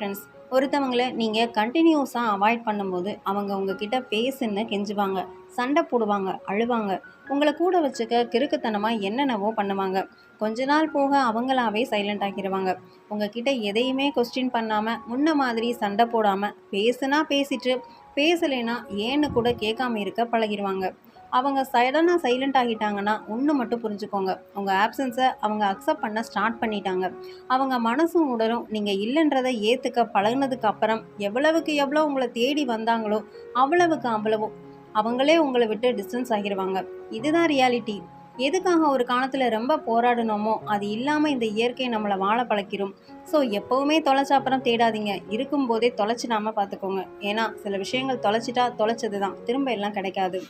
Friends ஒருத்தவங்களை நீங்கள் கண்டினியூஸாக அவாய்ட் பண்ணும்போது அவங்க உங்ககிட்ட பேசுன்னு கெஞ்சுவாங்க சண்டை போடுவாங்க அழுவாங்க. உங்களை கூட வச்சுக்க கிறுக்குத்தனமாக என்னென்னவோ பண்ணுவாங்க. கொஞ்ச நாள் போக அவங்களாவே சைலண்ட் ஆக்கிடுவாங்க உங்ககிட்ட எதையுமே கொஸ்டின் பண்ணாமல் முன்ன மாதிரி சண்டை போடாமல் பேசுனா பேசிட்டு பேசலைன்னா ஏன்னு கூட கேட்காம இருக்க பழகிடுவாங்க அவங்க சடனாக சைலண்ட் ஆகிட்டாங்கன்னா ஒன்று மட்டும் புரிஞ்சுக்கோங்க. உங்கள் ஆப்சன்ஸை அவங்க அக்செப்ட் பண்ண ஸ்டார்ட் பண்ணிட்டாங்க. அவங்க மனசும் உடலும் நீங்கள் இல்லைன்றதை ஏற்றுக்க பழகுனதுக்கு அப்புறம் எவ்வளவுக்கு எவ்வளோ உங்களை தேடி வந்தாங்களோ அவ்வளவுக்கு அவ்வளவோ அவங்களே உங்களை விட்டு டிஸ்டன்ஸ் ஆகிடுவாங்க இதுதான் ரியாலிட்டி எதுக்காக ஒரு காலத்தில் ரொம்ப போராடினோமோ அது இல்லாமல் இந்த இயற்கை நம்மளை வாழ பழக்கிறோம் ஸோ எப்போவுமே தொலைச்சாப்புறம் தேடாதீங்க. இருக்கும்போதே தொலைச்சிடாமல் பார்த்துக்கோங்க ஏன்னா சில விஷயங்கள் தொலைச்சிட்டா தொலைச்சது தான் திரும்ப எல்லாம் கிடைக்காது.